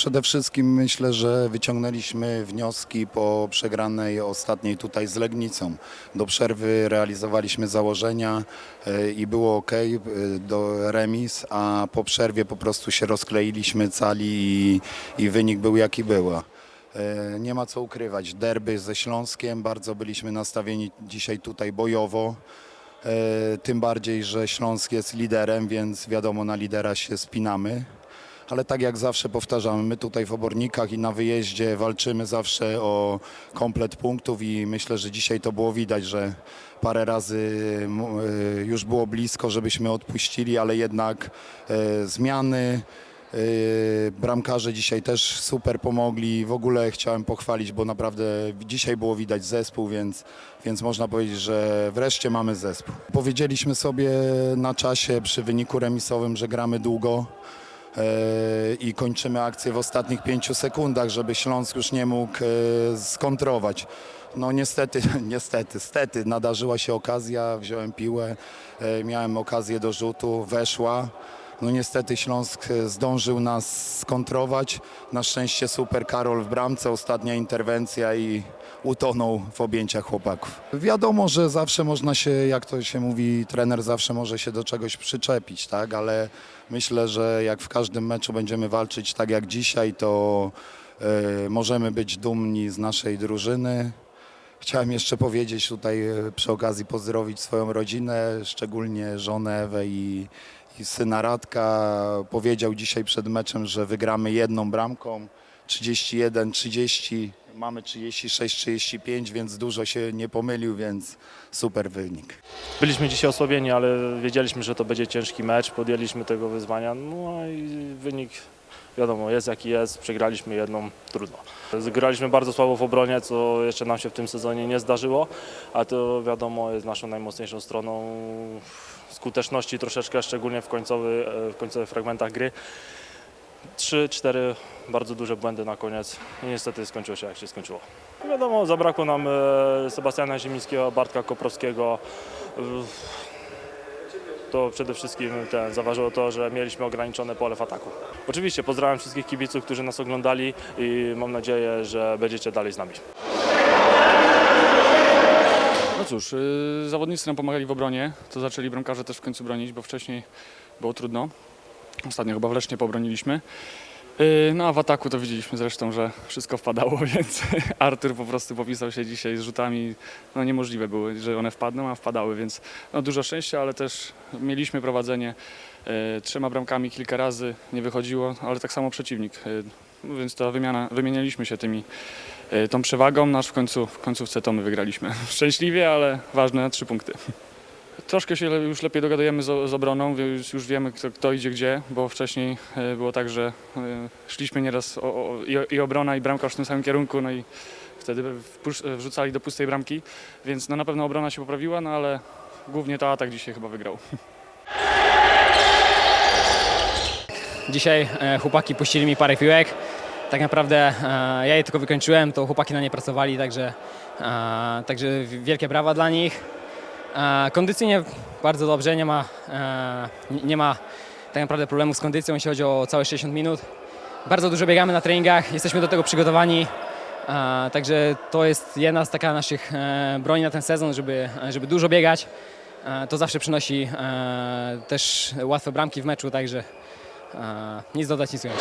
przede wszystkim myślę, że wyciągnęliśmy wnioski po przegranej ostatniej tutaj z Legnicą. Do przerwy realizowaliśmy założenia e, i było ok do remis, a po przerwie po prostu się rozkleiliśmy cali i, i wynik był jaki był. E, Nie ma co ukrywać. Derby ze Śląskiem, bardzo byliśmy nastawieni dzisiaj tutaj bojowo. E, Tym bardziej, że Śląsk jest liderem, więc wiadomo, na lidera się spinamy. Ale tak jak zawsze powtarzamy, my tutaj w Obornikach i na wyjeździe walczymy zawsze o komplet punktów i myślę, że dzisiaj to było widać, że parę razy e, już było blisko, żebyśmy odpuścili, ale jednak e, zmiany. e, Bramkarze dzisiaj też super pomogli. W ogóle chciałem pochwalić, bo naprawdę dzisiaj było widać zespół, więc, więc można powiedzieć, że wreszcie mamy zespół. Powiedzieliśmy sobie na czasie przy wyniku remisowym, że gramy długo i kończymy akcję w ostatnich pięciu sekundach, żeby Śląsk już nie mógł e, skontrować. No niestety, niestety, stety nadarzyła się okazja, wziąłem piłę, e, miałem okazję do rzutu, weszła. No niestety Śląsk e, zdążył nas skontrować. Na szczęście super Karol w bramce, ostatnia interwencja i utonął w objęciach chłopaków. Wiadomo, że zawsze można się, jak to się mówi, trener zawsze może się do czegoś przyczepić, tak? Ale myślę, że jak w każdym meczu będziemy walczyć tak jak dzisiaj, to e, możemy być dumni z naszej drużyny. Chciałem jeszcze powiedzieć tutaj e, przy okazji pozdrowić swoją rodzinę, szczególnie żonę Ewę i, i syna Radka. Powiedział dzisiaj przed meczem, że wygramy jedną bramką 31-30. Mamy 36-35, więc dużo się nie pomylił, więc super wynik. Byliśmy dzisiaj osłabieni, ale wiedzieliśmy, że to będzie ciężki mecz, podjęliśmy tego wyzwania, no i wynik wiadomo jest jaki jest, przegraliśmy jedną, trudno. Graliśmy bardzo słabo w obronie, co jeszcze nam się w tym sezonie nie zdarzyło, a to wiadomo jest naszą najmocniejszą stroną skuteczności troszeczkę, szczególnie w, końcowy, w końcowych fragmentach gry. Trzy, cztery bardzo duże błędy na koniec i niestety skończyło się jak się skończyło. Wiadomo, zabrakło nam e, Sebastiana Ziemińskiego, Bartka Koprowskiego. E, To przede wszystkim ten, zaważyło to, że mieliśmy ograniczone pole w ataku. Oczywiście pozdrawiam wszystkich kibiców, którzy nas oglądali i mam nadzieję, że będziecie dalej z nami. No cóż, yy, zawodnicy nam pomagali w obronie, to zaczęli bramkarze też w końcu bronić, bo wcześniej było trudno. Ostatnio chyba w Lesznie pobroniliśmy. Yy, No a w ataku to widzieliśmy zresztą, że wszystko wpadało, więc Artur po prostu popisał się dzisiaj z rzutami. No niemożliwe były, że one wpadną, a wpadały, więc no, dużo szczęścia, ale też mieliśmy prowadzenie yy, trzema bramkami kilka razy, nie wychodziło, ale tak samo przeciwnik. Yy, no Więc ta wymiana, wymienialiśmy się tymi y, tą przewagą, nasz w końcu w końcówce to my wygraliśmy. Szczęśliwie, ale ważne trzy punkty. Troszkę się już lepiej dogadujemy z, obroną, już, już wiemy kto, kto idzie gdzie, bo wcześniej y, było tak, że y, szliśmy nieraz o, o, i, i obrona i bramkarz w tym samym kierunku, no i wtedy wpusz- wrzucali do pustej bramki, więc no, na pewno obrona się poprawiła, no ale głównie to atak dzisiaj chyba wygrał. Dzisiaj e, chłopaki puścili mi parę piłek. Tak naprawdę e, ja je tylko wykończyłem, to chłopaki na nie pracowali, także, e, także wielkie brawa dla nich. E, kondycyjnie bardzo dobrze, nie ma, e, nie ma tak naprawdę problemu z kondycją, jeśli chodzi o całe 60 minut. Bardzo dużo biegamy na treningach, jesteśmy do tego przygotowani. E, także to jest jedna z taka naszych broni na ten sezon, żeby, żeby dużo biegać. To zawsze przynosi też łatwe bramki w meczu, także nic dodać, nic ująć.